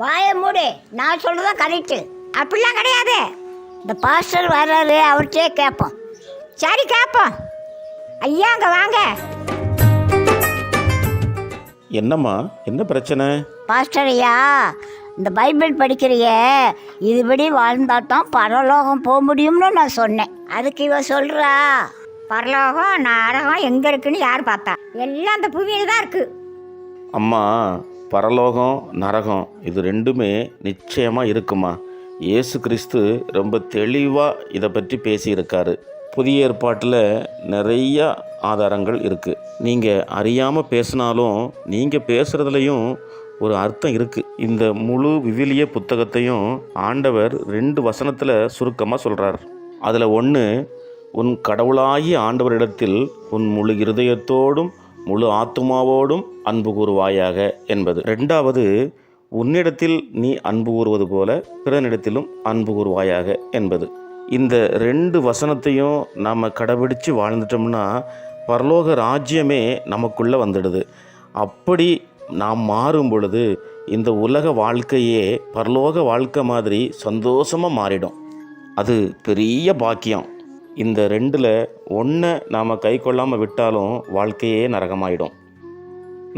வாய மூடு. நான் சொல்றதான் கரெக்டு அப்படிலாம் கிடையாது. இந்த பாஸ்டர் வர்றாரு அவர்கிட்டே கேட்போம். சரி கேட்போம். ஐயா அங்கே வாங்க. என்னம்மா? என்ன பிரச்சனை? பாஸ்டர் ஐயா இந்த பைபிள் படிக்கிறிய இதுபடி வாழ்ந்தாதான் பரலோகம் போக முடியும்னு நான் சொன்னேன். அதுக்கு இவ சொல்றா பரலோகம் நரகம் எங்கே இருக்குன்னு யார் பார்த்தா? எல்லாம் அந்த புவியில் தான் இருக்குது அம்மா பரலோகம் நரகம் இது ரெண்டுமே நிச்சயமாக இருக்குமா? இயேசு கிறிஸ்து ரொம்ப தெளிவாக இதை பற்றி பேசியிருக்காரு. புதிய ஏற்பாட்டில் நிறைய ஆதாரங்கள் இருக்குது நீங்கள் அறியாமல் பேசினாலும் நீங்கள் பேசுகிறதுலையும் ஒரு அர்த்தம் இருக்குது இந்த முழு விவிலிய புத்தகத்தையும் ஆண்டவர் ரெண்டு வசனத்தில் சுருக்கமாக சொல்கிறார் அதில் ஒன்று உன் கடவுளாகி ஆண்டவரிடத்தில் உன் முழு இருதயத்தோடும் முழு ஆத்துமாவோடும் அன்பு கூறுவாயாக என்பது. ரெண்டாவது உன்னிடத்தில் நீ அன்பு கூறுவது போல பிறனிடத்திலும் அன்பு கூறுவாயாக என்பது. இந்த ரெண்டு வசனத்தையும் நாம் கடைபிடிச்சு வாழ்ந்துட்டோம்னா பரலோக ராஜ்யமே நமக்குள்ளே வந்துடுது. அப்படி நாம் மாறும் பொழுது இந்த உலக வாழ்க்கையே பரலோக வாழ்க்கை மாதிரி சந்தோஷமாக மாறிடும். அது பெரிய பாக்கியம். இந்த ரெண்டில் ஒன்றை நாம் கை கொள்ளாமல் விட்டாலும் வாழ்க்கையே நரகமாயிடும்.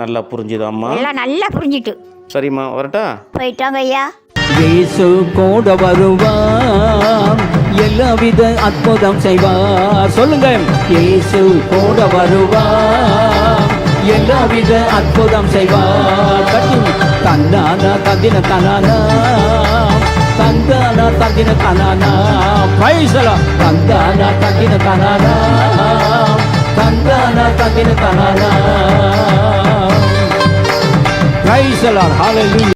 நல்லா புரிஞ்சுதாம்மா. எல்லாம் நல்லா புரிஞ்சிட்டு. சரிம்மா வரட்டா? போயிட்டாங்க ஐயா. இயேசு கூட வருவார். எல்லாவித அற்புதம் செய்வார். சொல்லுங்க. இயேசு கூட வருவார். எல்லாவித அற்புதம் செய்வார். கட்டி தன்னான தந்தின தனானா தந்தான தந்தின தனானா பைசலா தந்தான தந்தின தனானா தந்தான தந்தின தனானா Hallelujah.